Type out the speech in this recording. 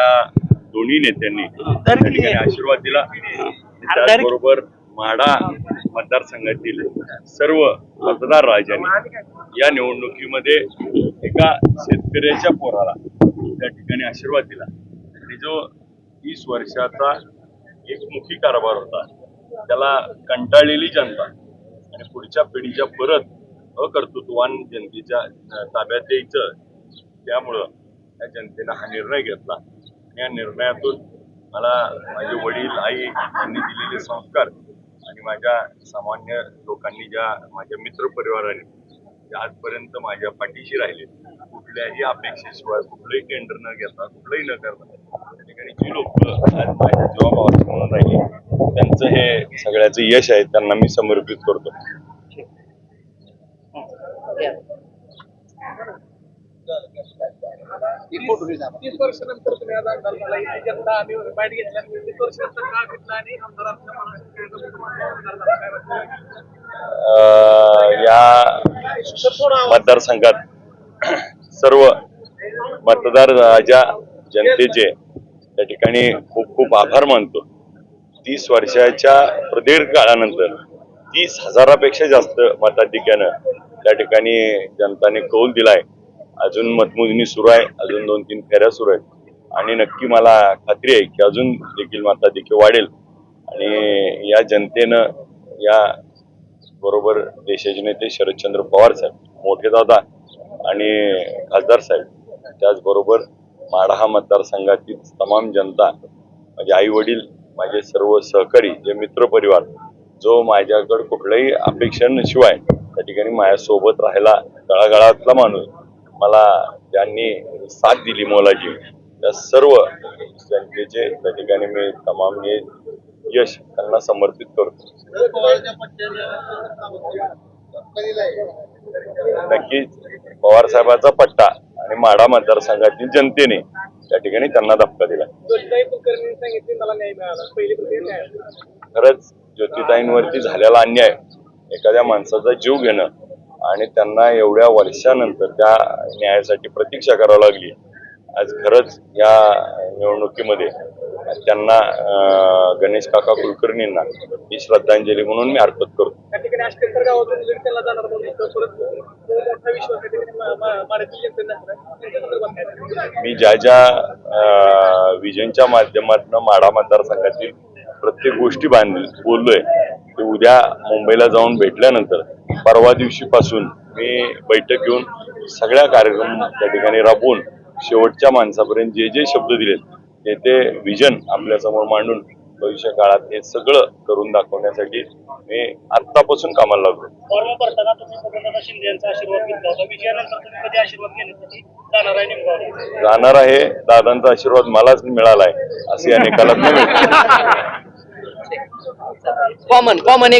या दोन्ही नेत्यांनी त्या ठिकाणी आशीर्वाद दिला. त्याचबरोबर माढा मतदारसंघातील सर्व मतदार राजांनी या निवडणुकीमध्ये एका शेतकऱ्याच्या पोराला त्या ठिकाणी आशीर्वाद दिला. आणि जो तीस वर्षाचा एकमुखी कारभार होता त्याला कंटाळलेली जनता आणि पुढच्या पिढीच्या परत अकर्तृत्वान जनतेच्या ताब्यात द्यायचं त्यामुळं त्या जनतेनं हा निर्णय घेतला. या निर्णयातून मला माझे वडील आई यांनी दिलेले संस्कार आणि माझ्या सामान्य लोकांनी ज्या माझ्या मित्र परिवाराने जे आजपर्यंत माझ्या पाठीशी राहिले कुठल्याही अपेक्षेशिवाय कुठलंही टेंडर न घेता कुठलंही न करता त्या ठिकाणी जी लोक आज माझ्या जीवाभावाचे म्हणून राहिले त्यांचं हे सगळ्याचं यश आहे त्यांना मी समर्पित करतो. रिपोर्ट तीस वर्षानंतर तुम्ही आज आमदार झाला. इथे जनता आम्ही बाईट घेतला म्हणजे तीस वर्षानंतर का घेतला आणि आमदार आपल्या मनात या मतदारसंघात सर्व मतदार ज्या जनतेचे त्या ठिकाणी खूप खूप आभार मानतो. तीस वर्षाच्या प्रदीर्घ काळानंतर तीस हजारापेक्षा जास्त मताधिक्यानं त्या ठिकाणी जनताने कौल दिलाय. अजून मतमोजणी सुरू आहे. अजून दोन तीन फेऱ्या सुरू आहेत. आणि नक्की मला खात्री आहे की अजून देखील माता देखील वाढेल. आणि या जनतेनं या बरोबर देशाचे नेते शरदचंद्र पवार साहेब मोठे दादा आणि खासदार साहेब त्याचबरोबर माढा हा मतदारसंघातील तमाम जनता माझे आई वडील माझे सर्व सहकारी जे मित्र परिवार जो माझ्याकडं कुठल्याही अपेक्षांशिवाय त्या ठिकाणी माझ्यासोबत राहायला तळागाळातला माणूस मला ज्यांनी साथ दिली मोलाची त्या सर्व जनतेचे त्या ठिकाणी मी तमाम यश त्यांना समर्पित करतो. नक्कीच पवार साहेबाचा पट्टा आणि माढा मतदारसंघातील जनतेने त्या ठिकाणी त्यांना धक्का दिला. खरंच ज्योतिताईंवरती झालेला अन्याय एखाद्या माणसाचा जीव घेणं आणि त्यांना एवढ्या वर्षानंतर त्या न्यायासाठी प्रतीक्षा करावी लागली. आज खरंच या निवडणुकीमध्ये त्यांना गणेश काका कुलकर्णींना ही श्रद्धांजली म्हणून मी अर्पण करतो. मा- ज्या ज्या विजनच्या माध्यमातून माढा मतदारसंघातील प्रत्येक गोष्टी बांधली बोललोय ते उद्या मुंबईला जाऊन भेटल्यानंतर परवा दिवशीपासून मी बैठक घेऊन सगळ्या कार्यक्रम त्या ठिकाणी राबवून शेवटच्या माणसापर्यंत जे जे शब्द दिलेत ते ते विजन आपल्यासमोर मांडून भविष्य काळात हे सगळं करून दाखवण्यासाठी मी आत्तापासून कामाला लागलो. फॉर्म भरताना तुम्ही बबनदादा शिंदे यांचा आशीर्वाद घेतला होता. विजयानंतर तुम्ही कधी आशीर्वाद घेण्यासाठी जाणार आहे आहे दादांचा आशीर्वाद मलाच मिळालाय असे या निकालात कॉमन कॉमन एक